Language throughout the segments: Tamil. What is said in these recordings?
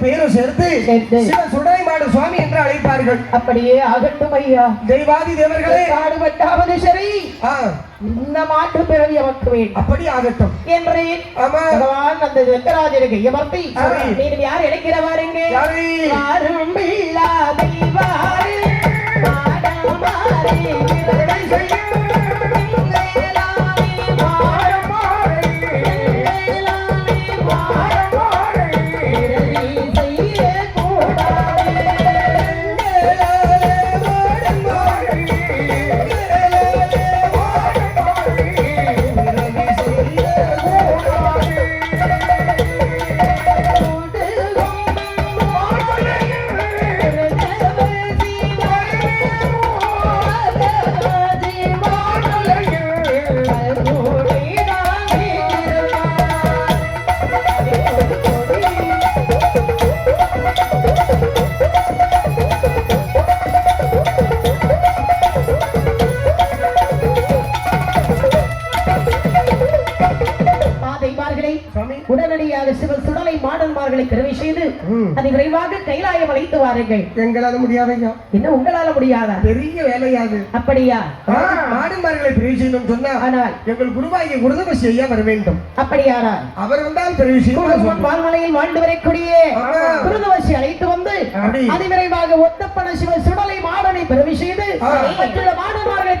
பேரும் சேர்த்து. சிவ சுடலைமாடு சுவாமி என்று அழைப்பார்கள். அப்படியே ஆகட்டும் ஐயா. தெய்வாதி தேவர்களே. காடுபட்டாவது சரி. இந்த மாற்று பிறவி வேண்டும். அப்படி ஆகட்டும். என்றேன் ஆமா. பகவான் அந்த வெங்கராஜனுக்கு எமர்த்தி சரி. நீ யார் இழைக்கிறவாருங்க யாரு? வாரும் சுவாமி. உடனடியாக சிவன் சுடலை மாடன்மார்களை கருவி செய்து. அதை விரைவாக கைலாயம் அழைத்து வாருங்கள். எங்களால முடியாதையா? என்ன உங்களால முடியாதா? பெரிய வேலையாது. அப்படியா? மாடுமார்களை பிரிவு செய்யணும் சொன்னா ஆனால் எங்கள் குருவாகிய குருதபசி ஐயா வர வேண்டும். அப்படியானால் அவர் வந்தால் பிரிவு செய்யும் பால்மலையில் வாழ்ந்து வரக்கூடிய. குருதவசி அழைத்து வந்து. அதிவிரைவாக ஒத்தப்பன சிவ சுடலை மாடனை பிறவி செய்து ஆ. மற்றுள்ள மாடன்மார்களை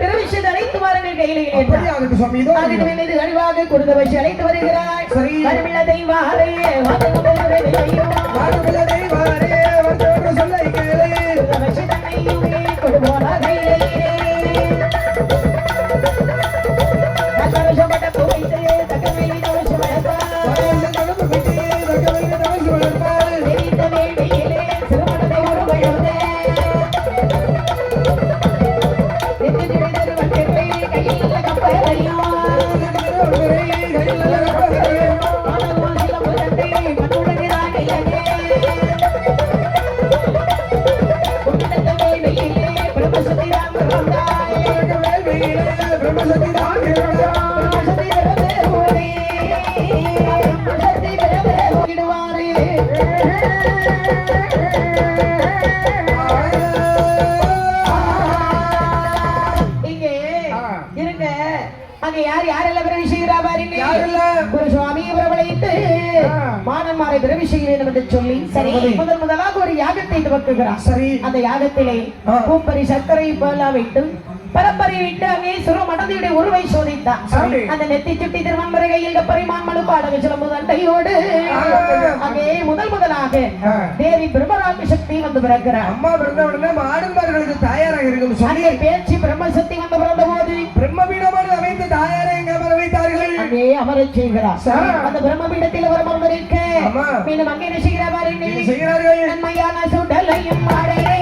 அழைத்து வாருங்கள் கையிலே அப்படி ஆகட்டும் சுவாமி இதோ ஆகட்டும் மீது அறிவாக குருதவசி அழைத்து வருகிறாய் தெய்வாரையே மானன்மாரை பிறவி செய்ய வேண்டும் என்று சொல்லி சரி. முதல் முதலாக ஒரு யாகத்தை துவக்குகிறார் சரி. அந்த யாகத்திலே. பூப்பரி சர்க்கரை போல விட்டு பரப்பரை விட்டு அங்கே சுர மடதியுடைய உருவை சோதித்தான். அந்த நெத்தி சுட்டி திருமன்பரை கையில் பரிமான் மனு பாடக சிலம்பு தண்டையோடு ஆ. அங்கே முதல் முதலாக. தேவி பிரம்மராம சக்தி வந்து பிறக்கிறார் அம்மா பிறந்த உடனே மாடுமார்களுக்கு தாயாராக இருக்கும் சொல்லி பேச்சு பிரம்மசக்தி வந்து பிறந்த போது பிரம்மபீடமானது அமைந்து தாயாரை அமர அங்கே அமரச் செய்கிறார். அந்த பிரம்மபீடத்தில் அவர் அமர்ந்திருக்க. மீண்டும் அங்கே செய்கிறார் நன்மையான சுடலையும் மாடலே